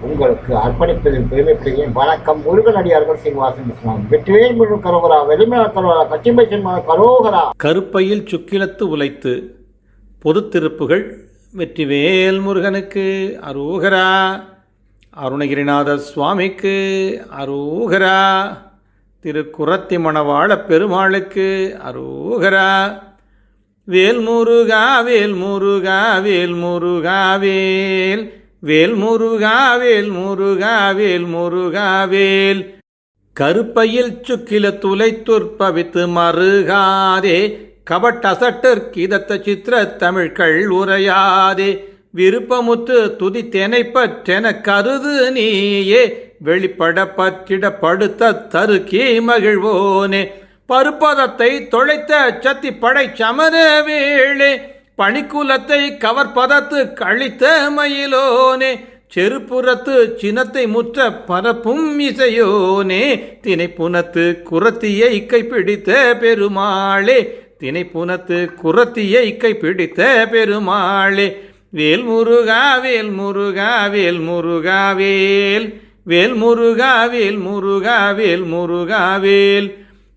உங்களுக்கு அர்ப்பணிப்பதில் பெருமைப்படுகிறேன் வணக்கம். முருகனடியார்கள் சீனிவாசன் இஸ்லாம் வெற்றிவேல் முழு கரோகரா வெளிமல கரோகரா கச்சிம்பை சென்மன கரோகரா. கருப்பையில் சுக்கிலத்து உலைத்து பொது திருப்புகள் வெற்றிவேல் முருகனுக்கு அரோகரா. அருணகிரிநாத சுவாமிக்கு அரோகரா. திருக்குரத்தி மணவாள பெருமாளுக்கு அரோகரா. வேல் முருகா வேல் முருகா வேல் முருகா வேல் முருகா வேல் முருகா வேல் முருகா வேல். கருப்பையில் சுக்கில துளை துற்பவித்து மறுகாதே கபட்டசட்டற்கிதத்த சித்திர தமிழ்கள் உரையாதே. விருப்பமுத்து துதித்தெனை பற்றென கருது நீயே. வெளிப்பட பற்றிட படுத்த தருக்கி மகிழ்வோனே. பருப்பதத்தை தொலைத்த சத்தி படை சமர வேளே. பணிக்குலத்தை கவர்பதத்து கழித்த மயிலோனே செருப்புறத்து சினத்தை முற்ற பரப்பும் இசையோனே தினைப்புனத்து குரத்தியை கைப்பிடித்த பெருமாளே தினைப்புனத்து குரத்தியை கைப்பிடித்த பெருமாளே வேல் முருகா வேல் முருகா வேல் முருகா வேல் வேல் முருகா வேல் முருகா வேல் முருகா வேல்.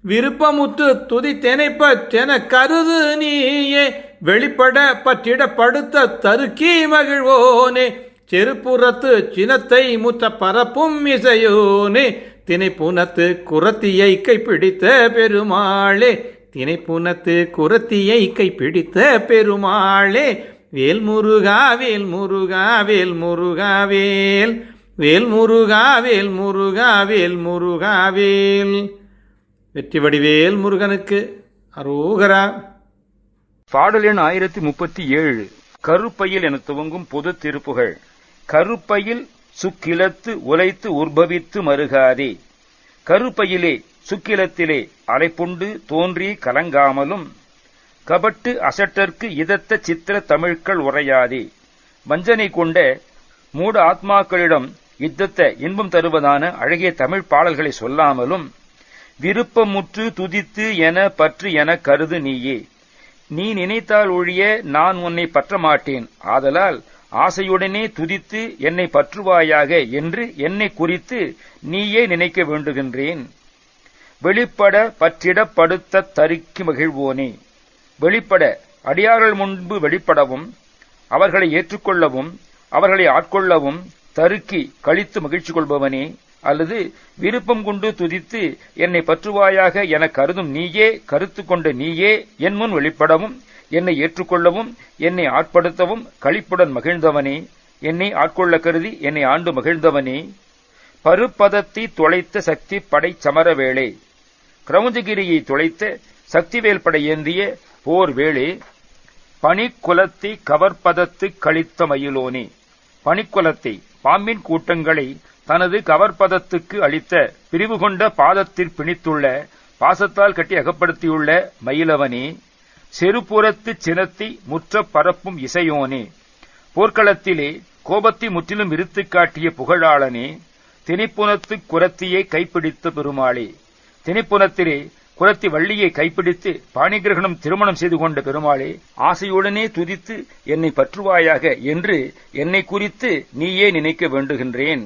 விருப்பமுத்து துதித்தெனை தென கருது நீயே வெளிப்பட பற்றிடப்படுத்த தருக்கி மகிழ்வோனே. செருப்புறத்து சினத்தை முத்த பரப்பும் இசையோனே. தினைப்புனத்து குரத்தியை கைப்பிடித்த பெருமாளே. தினைப்புனத்து குரத்தியை கைப்பிடித்த பெருமாளே. வேல் முருகா வேல் முருகா வேல். முருகா வேல் வேல் முருகா வேல் முருகா வேல் முருகா வேல். வெற்றி வடிவேல் முருகனுக்கு அரோகரா. பாடல் எண் ஆயிரத்தி முப்பத்தி ஏழு கருப்பையில் என துவங்கும் பொது திருப்புகள். கருப்பையில் சுக்கிலத்து உலைத்து உற்பவித்து மருகாதே. கருப்பையிலே சுக்கிலத்திலே அலைப்புண்டு தோன்றி கலங்காமலும் கபட்டு அசட்டற்கு இதத்த சித்திர தமிழ்கள் உரையாதே வஞ்சனை கொண்ட மூட ஆத்மாக்களிடம் யுத்தத்த இன்பம் தருவதான அழகிய தமிழ் பாடல்களை சொல்லாமலும் விருப்பமுற்று துதித்து என பற்று என கருது நீயே. நீ நினைத்தால் ஒழிய நான் உன்னை பற்ற மாட்டேன் ஆதலால் ஆசையுடனே துதித்து என்னை பற்றுவாயாக என்று என்னை குறித்து நீயே நினைக்க வேண்டுகின்றேன். வெளிப்பட பற்றிடப்படுத்த தருக்கி மகிழ்வோனே. வெளிப்பட அடியார்கள் முன்பு வெளிப்படவும் அவர்களை ஏற்றுக்கொள்ளவும் அவர்களை ஆட்கொள்ளவும் தருக்கி கழித்து மகிழ்ச்சி கொள்பவனே. அல்லது விருப்பம் கொண்டு துதித்து என்னை பற்றுவாயாக என கருதும் நீயே கருத்து கொண்ட நீயே என் முன் வெளிப்படவும் என்னை ஏற்றுக்கொள்ளவும் என்னை ஆட்படுத்தவும் களிப்புடன் மகிழ்ந்தவனே. என்னை ஆட்கொள்ள கருதி என்னை ஆண்டு மகிழ்ந்தவனே. பருப்பதத்தை தொலைத்த சக்தி படை சமரவேளே. கிரௌஞ்சகிரியை தொலைத்த சக்திவேல் படை ஏந்திய போர் வேளே. பனிக்குலத்தை கவர்பதத்து கழித்த மயிலோனே. பனிக்குலத்தை பாம்பின் கூட்டங்களை தனது கவர்பதத்துக்கு அளித்த பிரிவு கொண்ட பாதத்தில் பிணித்துள்ள பாசத்தால் கட்டி அகப்படுத்தியுள்ள மயிலவனே செருப்புறத்து சினத்தி முற்ற பரப்பும் இசையோனே போர்க்களத்திலே கோபத்தை முற்றிலும் இருத்து காட்டிய புகழாளனே திணிப்புனத்து குரத்தியை கைப்பிடித்த பெருமாளே திணிப்புனத்திலே குரத்தி வள்ளியை கைப்பிடித்து பாணிகிரகணம் திருமணம் செய்து கொண்ட பெருமாளே ஆசையுடனே துதித்து என்னை பற்றுவாயாக என்று என்னை குறித்து நீயே நினைக்க வேண்டுகின்றேன்.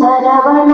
சரவண